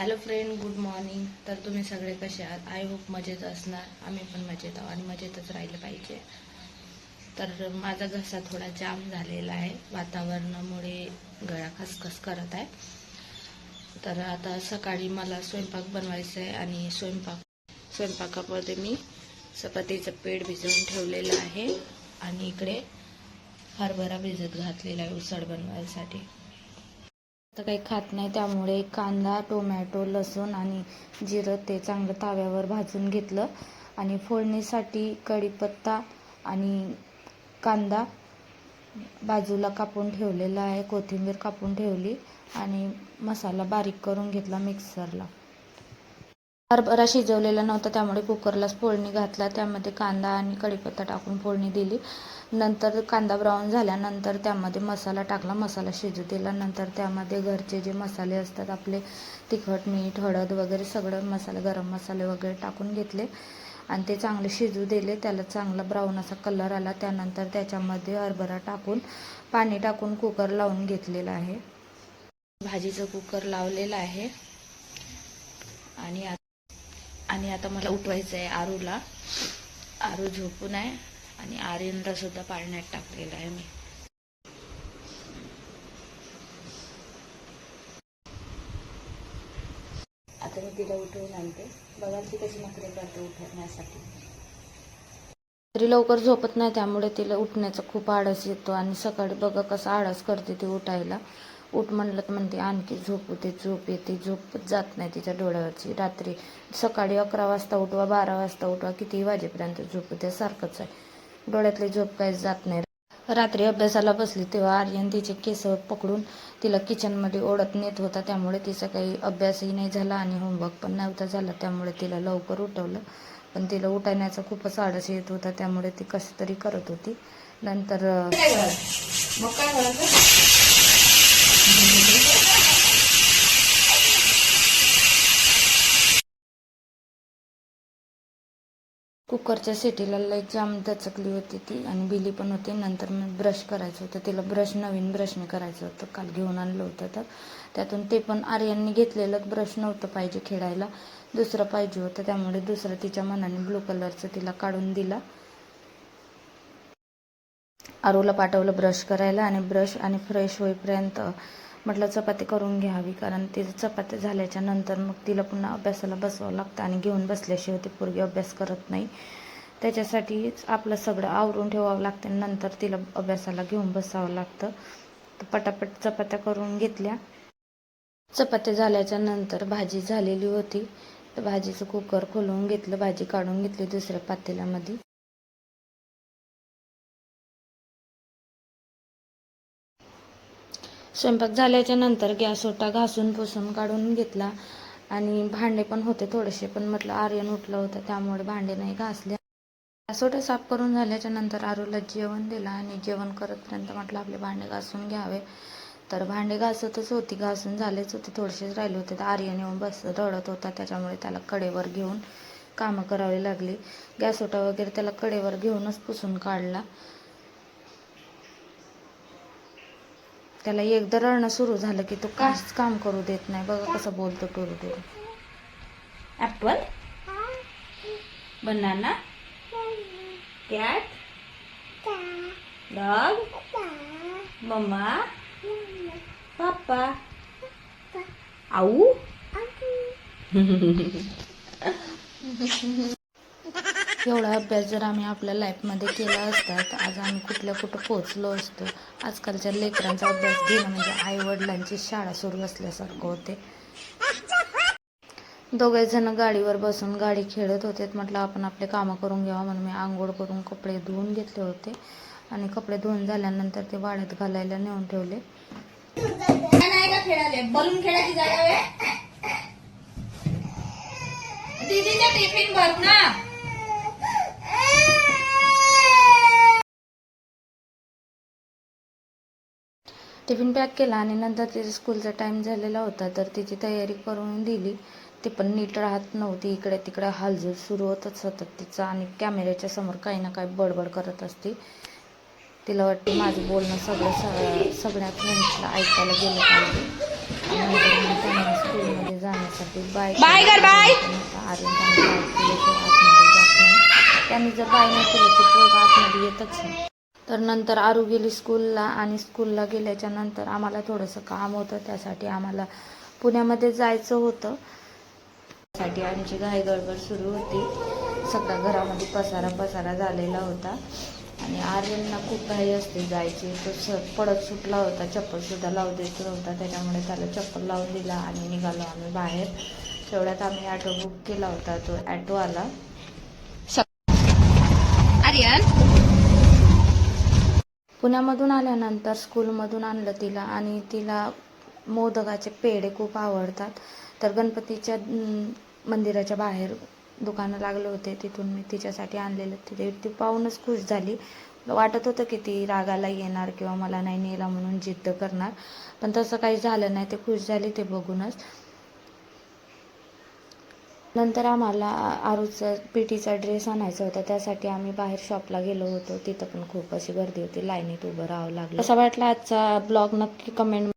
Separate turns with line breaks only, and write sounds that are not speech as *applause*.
Hello friend good morning तर तुम्ही सगळे कसे आहात? आय होप मजेत असणार. आम्ही पण मजेत आहोत आणि मजेतच राहिलं पाहिजे. तर माझा घसा थोडा जाम झालेला आहे. वातावरणामुळे गळा खसखस करत आहे. तर आता सकाळी मला स्वयंपाक बनवायचा आहे आणि स्वयंपाक स्वयंपाकामध्ये मी चपातीचं पेठ भिजवून ठेवलेलं आहे आणि इकडे हरभरा भिजत घातलेला आहे उसळ बनवायसाठी. तर काही खात नाही. त्यामुळे कांदा टोमॅटो लसूण आणि जिरं ते चांगलं ताव्यावर भाजून घेतलं आणि फोडणीसाठी कढीपत्ता आणि कांदा बाजूला कापून ठेवलेला आहे. कोथिंबीर कापून ठेवली आणि मसाला बारीक करून घेतला मिक्सरला. हरभरा शिजवलेला नव्हता त्यामुळे कुकरलाच फोडणी घातला. त्यामध्ये कांदा आणि कढीपत्ता टाकून फोडणी दिली. नंतर कांदा ब्राऊन झाल्यानंतर त्यामध्ये मसाला टाकला. मसाला शिजू दिला नंतर त्यामध्ये घरचे जे मसाले असतात आपले तिखट मीठ हळद वगैरे सगळं मसाले गरम मसाले वगैरे टाकून घेतले आणि ते चांगले शिजू दिले. त्याला चांगला ब्राऊन असा कलर आला. त्यानंतर त्याच्यामध्ये हरभरा टाकून पाणी टाकून कुकर लावून घेतलेला आहे. भाजीचं कुकर लावलेलं आहे. आणि आणि आता मला उठवायचं आहे आरूला. आरू झोपून आहे आणि आर्यनला सुद्धा पाळण्यात टाकलेलं आहे मी. आता मी तिला उठवून आणते. बघा ती कशी नखरे करते उठवण्यासाठी. तरी लवकर झोपत नाही त्यामुळे तिला उठण्याचा खूप आळस येतो आणि सकाळी बघा कसं आळस करते ती उठायला. उठ म्हणलं तर म्हणते आणखी झोप होते झोप येते झोपच जात नाही तिच्या डोळ्यावरची. रात्री सकाळी अकरा वाजता उठवा बारा वाजता उठवा किती वाजेपर्यंत झोप होते सारखंच आहे. डोळ्यातली झोप काहीच जात नाही. रात्री अभ्यासाला बसली तेव्हा आर्यन तिचे केस पकडून तिला किचनमध्ये ओढत नेत होता. त्यामुळे तिचा काही अभ्यासही नाही झाला आणि होमवर्क पण नव्हता झाला. त्यामुळे तिला लवकर उठवलं. पण तिला उठवण्याचा खूपच आळस येत होता. त्यामुळे ती कसं तरी करत होती. नंतर
मग काय
कुकरच्या सिटीला लई जाम दचकली होती ती आणि बिली पण होती. नंतर मग ब्रश करायचं होतं. तिला ब्रश नवीन ब्रशने करायचं होतं. काल घेऊन आणलं होतं तर. त्यातून ते पण आर्यांनी घेतलेलं ब्रश नव्हतं पाहिजे खेळायला. दुसरं पाहिजे होतं. त्यामुळे दुसरं तिच्या मनाने ब्लू कलरचं तिला काढून दिला. आरूला पाठवलं ब्रश करायला आणि ब्रश आणि फ्रेश होईपर्यंत म्हटलं चपाती करून घ्यावी कारण ती चपाती झाल्याच्यानंतर मग तिला पुन्हा अभ्यासाला बसवावं लागतं आणि घेऊन बसल्याशिवाय ती पोरगी अभ्यास करत नाही. त्याच्यासाठी आपलं सगळं आवरून ठेवावं लागतं नंतर तिला अभ्यासाला घेऊन बसावं लागतं. तर पटापट चपात्या करून घेतल्या. चपात्या झाल्याच्यानंतर भाजी झालेली होती. तर भाजीचं कुकर खोलवून घेतलं भाजी काढून घेतली दुसऱ्या पातेल्यामध्ये. स्वयंपाक झाल्याच्यानंतर गॅस ओटा घासून पुसून काढून घेतला. आणि भांडे पण होते थोडेसे पण म्हटलं आर्यन उठलं होतं त्यामुळे भांडे नाही घासले. गॅस साफ करून झाल्याच्यानंतर आरूला जेवण दिलं आणि जेवण करतपर्यंत म्हटलं आपले भांडे घासून घ्यावे. तर भांडे घासतच होती घासून झालेच होते थोडेसेच राहिले होते. तर आर्यन येऊन बस रडत होता त्याच्यामुळे त्याला कडेवर घेऊन कामं करावी लागली. गॅस ओटा वगैरे त्याला कडेवर घेऊनच पुसून काढला. त्याला एकदा रडणं सुरू झालं की तो काहीच काम करू देत नाही. बघा कसं बोलतो टुरू टुरू apple banana? Cat? Dog? Mamma? Papa आऊ? *laughs* एवढा अभ्यास जर आम्ही आपल्या लाईफमध्ये केला असता तर आज आम्ही कुठल्या कुठं पोचलो असतो. आजकालच्या लेकरांचा अभ्यास घेणं म्हणजे आईवडिलांची शाळा सुरू असल्यासारखं होते. दोघे जण गाडीवर बसून गाडी खेळत होते. म्हटलं आपण आपले कामं करून घ्यावं. म्हणून मी आंघोळ करून कपडे धुवून घेतले होते. आणि कपडे धुवून झाल्यानंतर ते वाड्यात घालायला नेऊन ठेवले.
बलून खेळायची जागा टिफिन भर ना.
टिफिन पॅक केला आणि नंतर तिचा स्कूलचा टाईम झालेला होता तर तिची तयारी करून दिली. ती पण नीट राहत नव्हती. इकडे तिकडे हालचाल सुरू होतच सतत तिचं आणि कॅमेऱ्याच्या समोर काही ना काही बडबड करत असते. तिला वाटतं माझं बोलणं सगळं स सगळ्या फ्रेंड्सला ऐकायला गेलं पाहिजे. स्कूलमध्ये जाण्यासाठी बाय
बाय.
आर्यन त्यांनी जर बाय नाही केलं तर पोरग आतमध्ये येतच नाही. तर नंतर आरू गेली स्कूलला आणि स्कूलला गेल्याच्यानंतर आम्हाला थोडंसं काम होतं. त्यासाठी आम्हाला पुण्यामध्ये जायचं होतं. त्यासाठी आमची घाई गडबड सुरू होती. सगळा घरामध्ये पसारा पसारा झालेला होता. आणि आर्यनला खूप घाई असते जायची. तो स पडत सुटला होता. चप्पलसुद्धा लावू देत नव्हता. त्याच्यामुळे त्याला चप्पल लावून दिला आणि निघालो आम्ही बाहेर. तेवढ्यात आम्ही ॲटो बुक केला होता तो ॲटो आला
आर्यन?
पुण्यामधून आल्यानंतर स्कूलमधून आणलं तिला आणि तिला मोदकाचे पेढे खूप आवडतात. तर गणपतीच्या मंदिराच्या बाहेर दुकानं लागले होते. तिथून मी तिच्यासाठी आणलेलं. तिथे ती पाहूनच खुश झाली. वाटत होतं की ती रागाला येणार किंवा मला नाही नेला म्हणून जिद्द करणार. पण तसं काही झालं नाही. ते खुश झाली ते बघूनच. नंतर आम्हाला आरूचा पीटीचा ड्रेस आणायचा होता. त्यासाठी आम्ही बाहेर शॉपला गेलो होतो. तिथं पण खूप अशी गर्दी होती. लाईनीत उभं राहावं लागलं. असं वाटलं आजचा ब्लॉग नक्की कमेंट